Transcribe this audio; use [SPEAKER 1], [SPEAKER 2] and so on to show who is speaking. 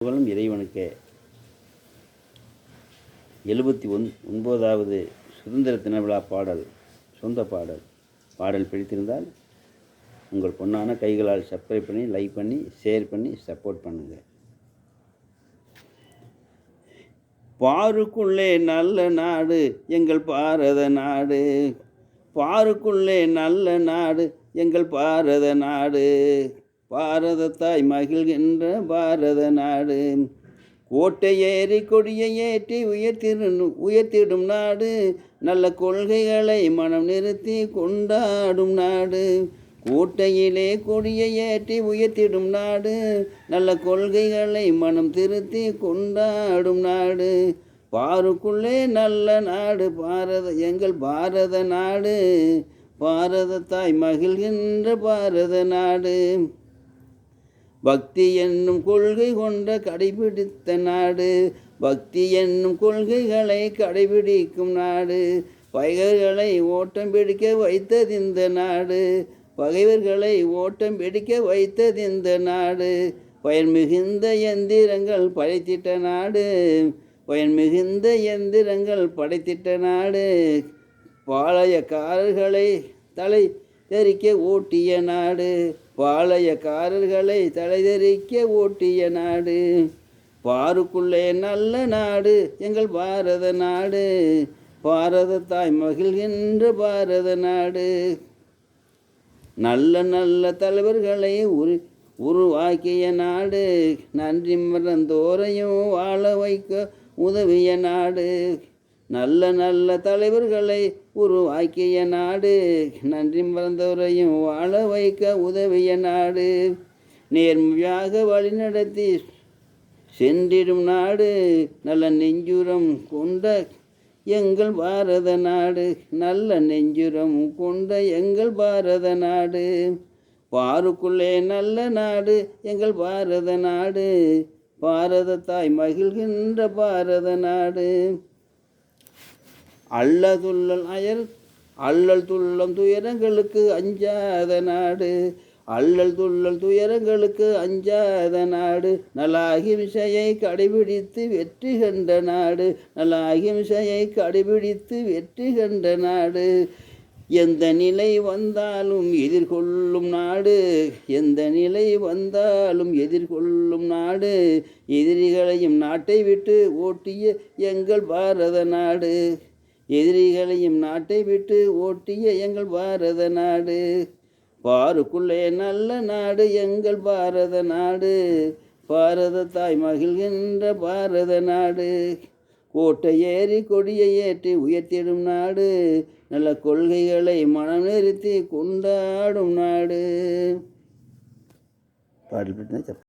[SPEAKER 1] புகழும் இறைவனுக்கே. எழுபத்தி ஒன் ஒன்பதாவது சுதந்திர தின விழா பாடல் சொந்த பாடல். பாடல் பிடித்திருந்தால் உங்கள் பொண்ணான கைகளால் சப்ஸ்கிரைப் பண்ணி லைக் பண்ணி ஷேர் பண்ணி சப்போர்ட் பண்ணுங்கள் பாருக்குள்ளே நல்ல நாடு எங்கள் பாரத நாடு. பாருக்குள்ளே நல்ல நாடு எங்கள் பாரத நாடு. பாரத தாய் மகிழ்கின்ற பாரத நாடு. கோட்டை ஏறி கொடியை ஏற்றி உயர்த்திடும் உயர்த்திடும் நாடு. நல்ல கொள்கைகளை மனம் நிறுத்தி கொண்டாடும் நாடு. கோட்டையிலே கொடியை ஏற்றி உயர்த்திடும் நாடு. நல்ல கொள்கைகளை மனம் திருத்தி கொண்டாடும் நாடு. பாருக்குள்ளே நல்ல நாடு. பாரத எங்கள் பாரத நாடு. பாரத தாய் மகிழ்கின்ற பாரத நாடு. பக்தி என்னும் கொள்கை கொண்ட கடைபிடித்த நாடு பக்தி என்னும் கொள்கைகளை கடைபிடிக்கும் நாடு பகைவர்களை ஓட்டம் பிடிக்க வைத்தது இந்த நாடு பகைவர்களை ஓட்டம் பிடிக்க வைத்தது இந்த நாடு பயன் மிகுந்த எந்திரங்கள் படைத்திட்ட நாடு பயன் மிகுந்த எந்திரங்கள் படைத்திட்ட நாடு பாளையக்காரர்களை தலை தெரிக்க ஓட்டிய நாடு. பாளையக்காரர்களை தலை தெரிக்க ஓட்டிய நாடு. பாருக்குள்ளே நல்ல நாடு எங்கள் பாரத நாடு. பாரத தாய் மகிழ்கின்ற பாரத நாடு. நல்ல நல்ல தலைவர்களை உரு உருவாக்கிய நாடு. நன்றி மறந்தோரையும் வாழ வைக்க உதவிய நாடு. நல்ல நல்ல தலைவர்களை உருவாக்கிய நாடு நன்றி மறந்தவரையும் வாழ வைக்க உதவிய நாடு நேர்மையாக வழிநடத்தி சென்றிடும் நாடு நல்ல நெஞ்சுரம் கொண்ட எங்கள் பாரத நாடு நல்ல நெஞ்சுரம் கொண்ட எங்கள் பாரத நாடு பாருக்குள்ளே நல்ல நாடு எங்கள் பாரத நாடு பாரத தாய் மகிழ்கின்ற பாரத நாடு. அல்லதுள்ளல் அயல் அல்லல் துள்ளம் துயரங்களுக்கு அஞ்சாத நாடு அல்லல் துள்ளல் துயரங்களுக்கு அஞ்சாத நாடு நல்ல அகிம்சையை கடைபிடித்து வெற்றி கண்ட நாடு நல்ல அகிம்சையை கடைபிடித்து வெற்றி கண்ட நாடு. எந்த நிலை வந்தாலும் எதிர்கொள்ளும் நாடு எந்த நிலை வந்தாலும் எதிர்கொள்ளும் நாடு. எதிரிகளையும் நாட்டை விட்டு ஓட்டிய எங்கள் பாரத நாடு. எதிரிகளையும் நாட்டை விட்டு ஓட்டிய எங்கள் பாரத நாடு. பாருக்குள்ளே நல்ல நாடு எங்கள் பாரத நாடு. பாரத தாய் மகிழ்கின்ற பாரத நாடு. கோட்டை ஏறி கொடியை ஏற்றி உயர்த்திடும் நாடு. நல்ல கொள்கைகளை மனம் நிறுத்தி கொண்டாடும் நாடு. பாடல்